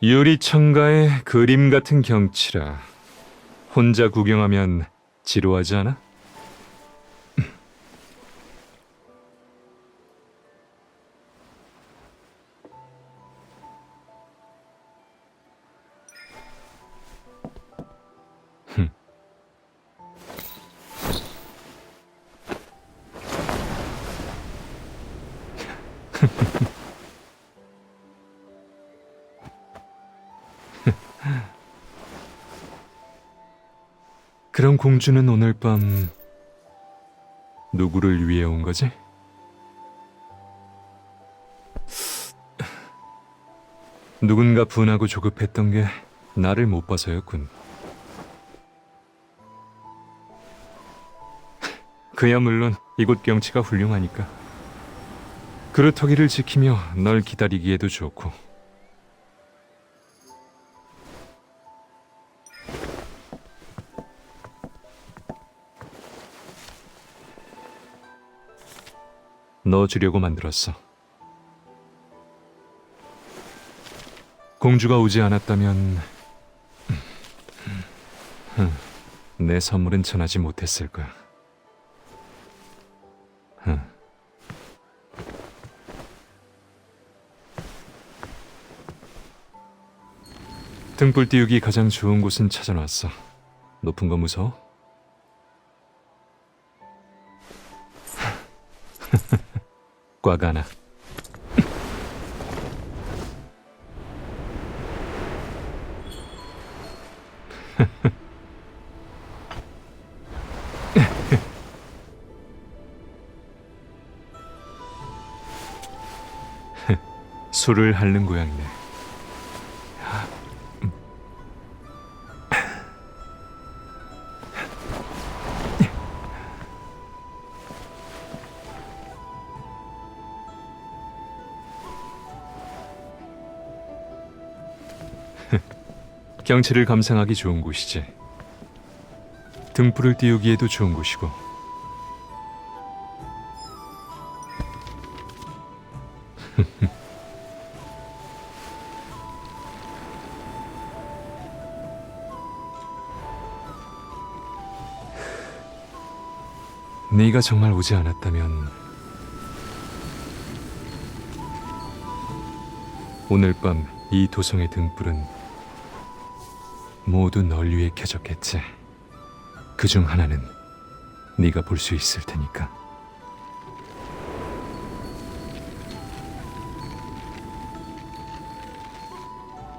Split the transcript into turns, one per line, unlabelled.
유리창가의 그림 같은 경치라 혼자 구경하면 지루하지 않아? 그럼 공주는 오늘 밤 누구를 위해 온 거지? 누군가 분하고 조급했던 게 나를 못 봐서였군. 그야 물론 이곳 경치가 훌륭하니까. 그루터기를 지키며 널 기다리기에도 좋고. 넣어주려고 만들었어. 공주가 오지 않았다면 내 선물은 전하지 못했을 거야. 흠. 등불 띄우기 가장 좋은 곳은 찾아놨어. 높은 거 무서워? 꽉 안아. 술을 핥는 고양이네. 경치를 감상하기 좋은 곳이지. 등불을 띄우기에도 좋은 곳이고. 네가 정말 오지 않았다면 오늘 밤 이 도성의 등불은 모두 널 위해 켜졌겠지. 그 중 하나는 네가 볼 수 있을 테니까.